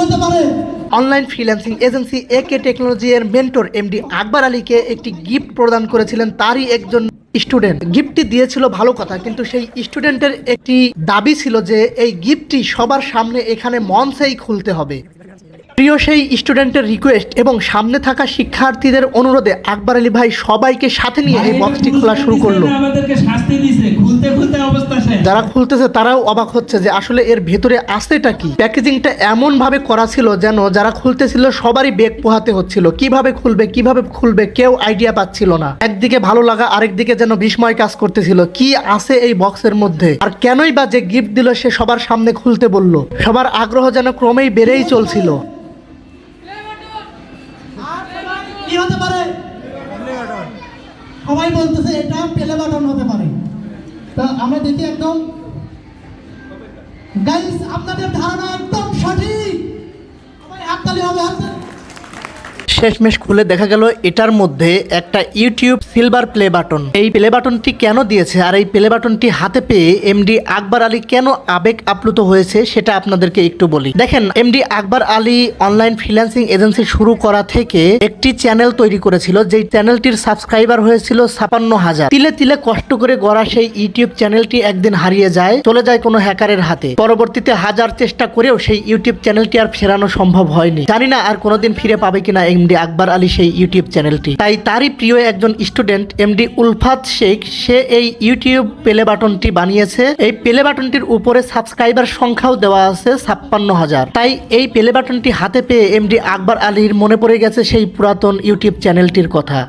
হতে পারে। Online freelancing agency A K technology এর মেন্টর এমডি আকবর আলীকে একটি গিফট প্রদান করেছিলেন। তারই একজন স্টুডেন্ট। গিফটটি দিয়েছিল ভালো কথা, কিন্তু সেই স্টুডেন্টের একটি দাবি ছিল যে এই গিফটটি সবার সামনে এখানে মঞ্চেই খুলতে হবে। প্রিয় সেই স্টুডেন্টের রিকোয়েস্ট এবং সামনে থাকা শিক্ষার্থীদের অনুরোধে আকবর আলী ভাই সবাইকে সাথে নিয়ে এই বক্সটি খোলা শুরু করল। যারা খুলতেছে তারাও অবাক হচ্ছে যে আসলে এর ভেতরে আসেটা কি? প্যাকেজিংটা এমন ভাবে করা ছিল যেন যারা খুলতেছিল সবারই বেগ পোহাতে হচ্ছিল। কীভাবে খুলবে কীভাবে খুলবে কেউ আইডিয়া পাচ্ছিল না। একদিকে ভালো লাগা আরেকদিকে যেন বিস্ময় কাজ করতেছিল। কি আছে এই বক্সের মধ্যে? আর কেনই বা যে গিফট দিল সে সবার সামনে খুলতে বলল। সবার আগ্রহ যেন ক্রমেই বেড়েই চলছিল। কি হতে পারে? সবাই বলতেছে এটা পেলে বাটন হতে পারে। তা আমরা দেখি একদম। গাইস আপনাদের ধারণা একদম সঠিক সবাই হাততালি হবে হাততালি শেষমেশ খুলে দেখা গেল এটার মধ্যে একটা ইউটিউব সিলভার প্লে বাটন। এই প্লে বাটনটি কেন দিয়েছে আর এই প্লে বাটনটি হাতে পেয়ে এমডি আকবর আলী কেন আবেগ আপ্লুত হয়েছে সেটা আপনাদেরকে একটু বলি। দেখেন MD Akbar Ali online freelancing agency শুরু করা থেকে একটি চ্যানেল তৈরি করেছিল, যেই চ্যানেলটির সাবস্ক্রাইবার হয়েছিল ছাপান্ন হাজার। তিলে তিলে কষ্ট করে গড়া সেই ইউটিউব চ্যানেলটি একদিন হারিয়ে যায়, চলে যায় কোনো হ্যাকারের হাতে। পরবর্তীতে হাজার চেষ্টা করেও সেই ইউটিউব চ্যানেলটি আর ফেরানো সম্ভব হয়নি। জানি না আর কোনোদিন ফিরে পাবে কিনা এমডি আকবর আলী সেই ইউটিউব চ্যানেলটি। তাই তারই প্রিয় একজন স্টুডেন্ট, এমডি উলফাত শেখ, সে এই ইউটিউব পেলে বাটনটি বানিয়েছে। এই পেলে বাটনটির উপরে সাবস্ক্রাইবার সংখ্যাও দেওয়া আছে ছাপ্পান্ন হাজার। তাই এই পেলে বাটনটি হাতে পেয়ে এমডি আকবর আলীর মনে পড়ে গেছে সেই পুরাতন ইউটিউব চ্যানেলটির কথা।